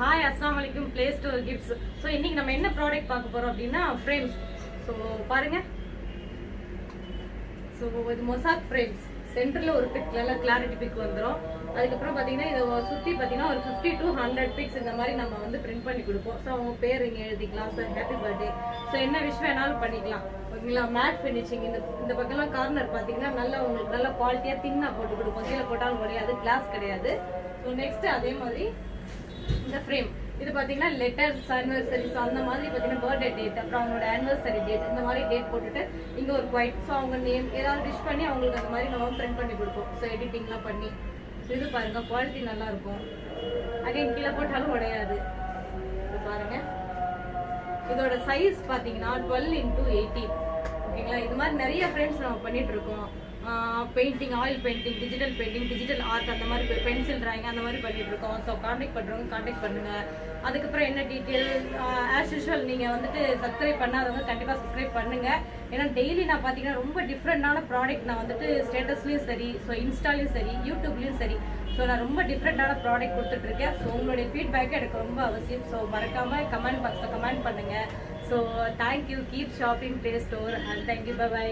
Hi அஸ்லாம் வலைக்கும் play store gifts so இன்னைக்கு நம்ம என்ன ப்ராடக்ட் பார்க்க போகிறோம் அப்படின்னா ஃப்ரேம்ஸ் ஸோ பாருங்க. ஸோ இது மொசாக் ஃப்ரேம்ஸ் சென்டரில் ஒரு பிக் நல்லா கிளாரிட்டி பிக் வந்துடும் அதுக்கப்புறம் பார்த்தீங்கன்னா இதை சுற்றி பார்த்தீங்கன்னா ஒரு ஃபிஃப்டி டு ஹண்ட்ரட் பிக்ஸ் இந்த மாதிரி நம்ம வந்து பிரிண்ட் பண்ணி கொடுப்போம். ஸோ அவங்க பேர் இங்கே எழுதிக்கலாம். சார் ஹாப்பி பர்த்டே ஸோ என்ன விஷயம் வேணாலும் பண்ணிக்கலாம். ஓகேங்களா? மேட் ஃபினிஷிங் இந்த இந்த பக்கம்லாம் கார்னர் பார்த்தீங்கன்னா நல்லா உங்களுக்கு நல்ல குவாலிட்டியாக தின்னாக போட்டு கொடுப்போம். கீழே போட்டாலும் முடியாது. கிளாஸ் கிடையாது. ஸோ நெக்ஸ்ட் அதே மாதிரி இந்த ஃப்ரேம் இது பார்த்தீங்கன்னா லெட்டர்ஸ் அனிவர்சரிஸ் அந்த மாதிரி பார்த்தீங்கன்னா பர்த்டே டேட் அப்புறம் அவங்களோட ஆனிவர்சரி டேட் இந்த மாதிரி டேட் போட்டுட்டு இங்கே ஒரு குவைட் ஸோ அவங்க நேம் ஏதாவது டிஷ் பண்ணி அவங்களுக்கு அந்த மாதிரி நம்ம பிரிண்ட் பண்ணி கொடுப்போம். ஸோ எடிட்டிங்லாம் பண்ணி. இது பாருங்க குவாலிட்டி நல்லா இருக்கும். அகைன் கீழே போட்டாலும் உடையாது. இது பாருங்க. இதோட சைஸ் பார்த்தீங்கன்னா டுவெல் இன்டூ எயிட்டீன் ஓகேங்களா இது மாதிரி நிறைய ஃப்ரேம்ஸ் நம்ம பண்ணிட்டு இருக்கோம். Painting oil painting digital painting digital art அந்த மாதிரி பென்சில் ட்ராயிங் அந்த மாதிரி பண்ணிட்டு இருக்கோம் ஸோ காண்டாக்ட் பண்ணுறவங்க காண்டாக்ட் பண்ணுங்க. அதுக்கப்புறம் என்ன டீட்டெயில் ஆஸ் யூஷுவல் நீங்கள் வந்துட்டு சப்ஸ்கிரைப் பண்ணாதவங்க கண்டிப்பாக சப்ஸ்கிரைப் பண்ணுங்க. ஏன்னா டெய்லி நான் பார்த்தீங்கன்னா ரொம்ப டிஃப்ரெண்டான ப்ராடக்ட் நான் வந்துட்டு ஸ்டேட்டஸ்லேயும் சரி ஸோ இன்ஸ்டாலையும் சரி யூடியூப்லேயும் சரி. ஸோ நான் ரொம்ப டிஃப்ரெண்டான ப்ராடக்ட் கொடுத்துட்ருக்கேன் ஸோ உங்களுடைய ஃபீட்பேக்கு எனக்கு ரொம்ப அவசியம். ஸோ மறக்காமல் கமெண்ட் பாக்ஸில் கமெண்ட் பண்ணுங்கள் so thank you keep shopping play store and thank you bye